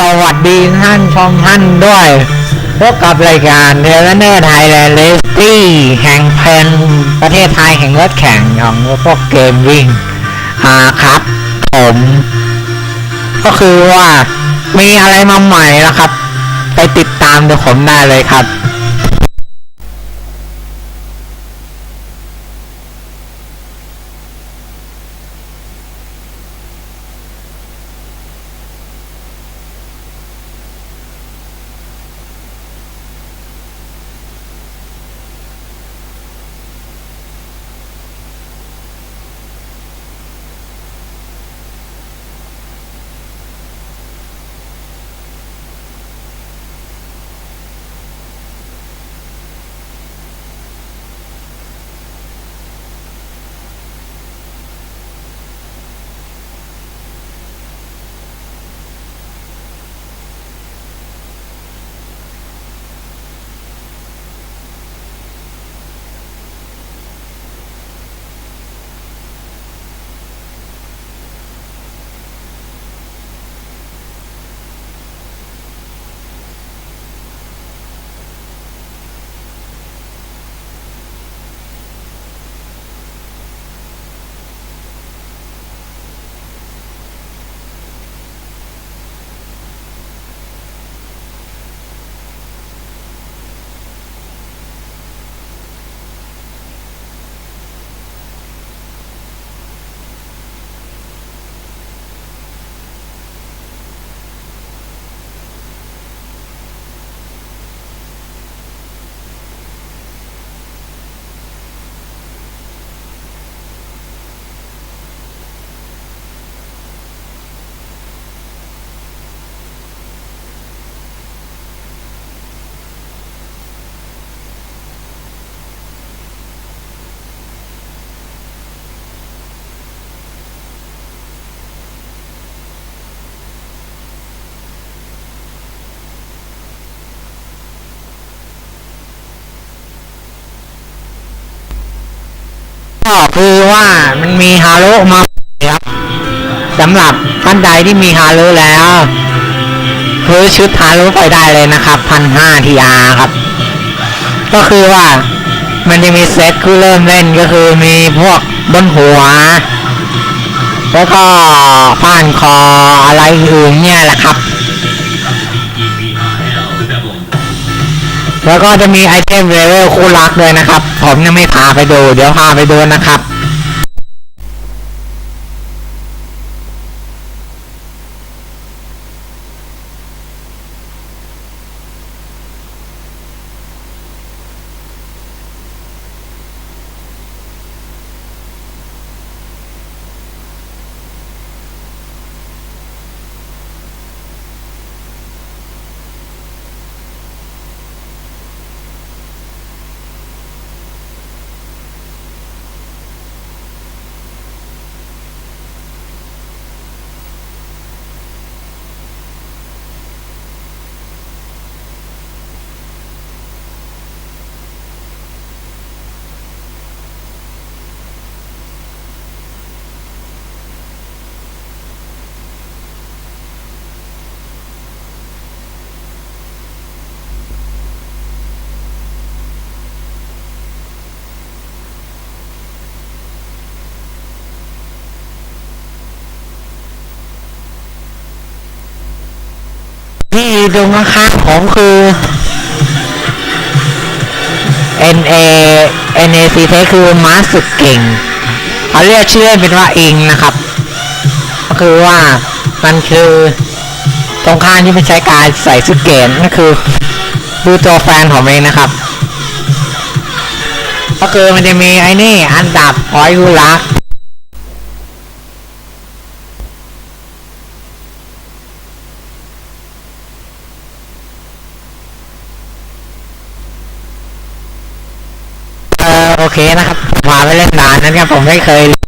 สวัสดีท่านชมท่านด้วย พบกับรายการเทเลเนอร์ไทยแลนด์เลสตี้แห่งเพนประเทศไทยแห่งรถแข่งของพวกเกมวิ่งอ่าครับ ผม ก็คือว่ามีอะไรมาใหม่แล้วครับ ไปติดตามดูผมได้เลยครับ ว่ามันมีฮารุมาครับสำหรับท่านใดที่มีฮารุแล้วซื้อชุดฮารุไปได้เลยนะครับพันห้าทีอาครับ ก็คือว่ามันจะมีเซตคือเริ่มเล่นก็คือมีพวกบนหัว แล้วก็ผ่านคออะไรอื่นเนี่ยแหละครับ แล้วก็จะมีไอเทมเลเวลคู่รักด้วยนะครับ ผมยังไม่พาไปดู เดี๋ยวพาไปดูนะครับ ที่ตรงข้างๆผมคือ N A N A C T คือม้าสึกเก่งเขาเรียกชื่อเป็นว่าอิงนะครับ ก็คือว่ามันคือตรงข้างที่ไม่ใช้การใส่ชุดเกณฑ์นั่นคือดูตัวแฟนผมเองนะครับ ก็คือมันจะมีไอ้นี่อันดับพอยรูรัก เออโอเคนะครับพาไปเล่นนานนั้นครับผมไม่เคย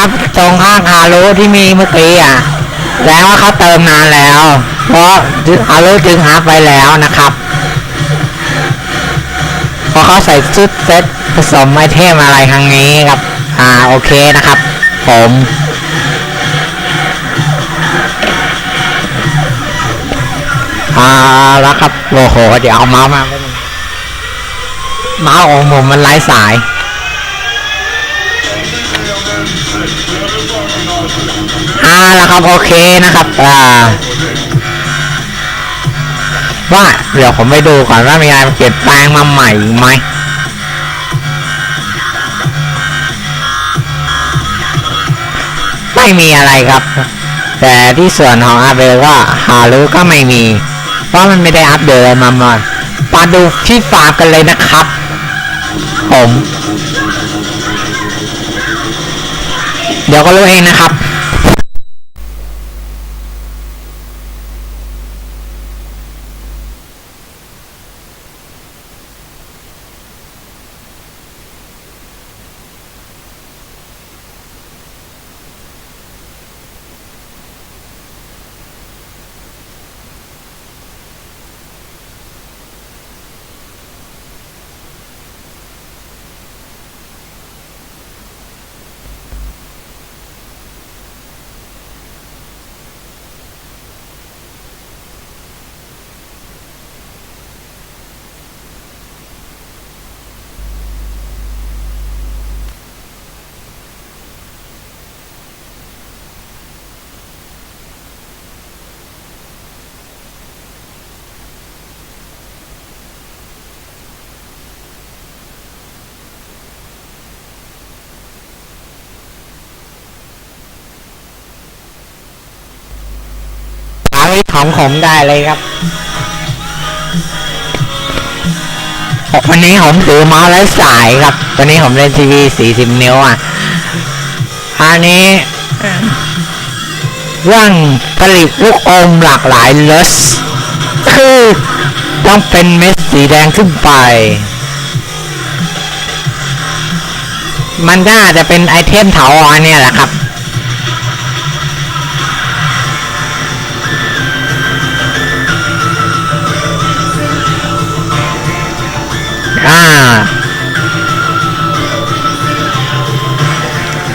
ครับ ตรงข้างฮารุที่มีเมื่อกี้อะ แล้วว่าเขาเติมนานแล้ว เพราะฮารุจึงหาไปแล้วนะครับเพราะเขาใส่ชุดเซ็ตผสมไอเทมอะไรครั้งนี้ครับ อ่าโอเคนะครับ ผมอ่าแล้วครับโอ้โหเดี๋ยวเอาเมาส์มาเมาส์ของผมมันไร้สาย อ่าแล้วครับโอเคนะครับอ่าว่าเดี๋ยวผมไปดูก่อนว่ามีอะไรเปลี่ยนแปลงมาใหม่ไหมไม่มีอะไรครับ แต่ที่ส่วนของอาเบลก็ฮารุก็ไม่มี เพราะมันไม่ได้อัปเดตอะไรมามามาดูที่ฟาร์มกันเลยนะครับ ผม เดี๋ยวก็รู้เองนะครับ ของผมได้เลยครับ วันนี้ผมถือเมาส์ไร้สายครับ วันนี้ผมเล่นทีวี 40 นิ้วอะ อันนี้เรื่องผลิตลูกอมหลากหลายเลสคือต้องเป็นเม็ดสีแดงขึ้นไป มันน่าจะเป็นไอเทมเถาออนเนี่ยแหละครับ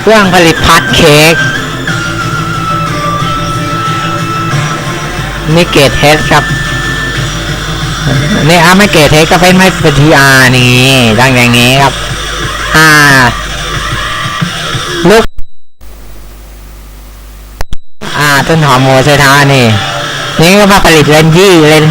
เครื่องผลิตพัดเค้กนี่เกตเทสครับนี่อะไม่เกตเทสก็เป็นไม่เป็นทีอาร์นี่ดังอย่างนี้ครับอ่าลูกอ่าต้นหอมโมเซทานี่นี่ก็มาผลิตเลนยี่เลน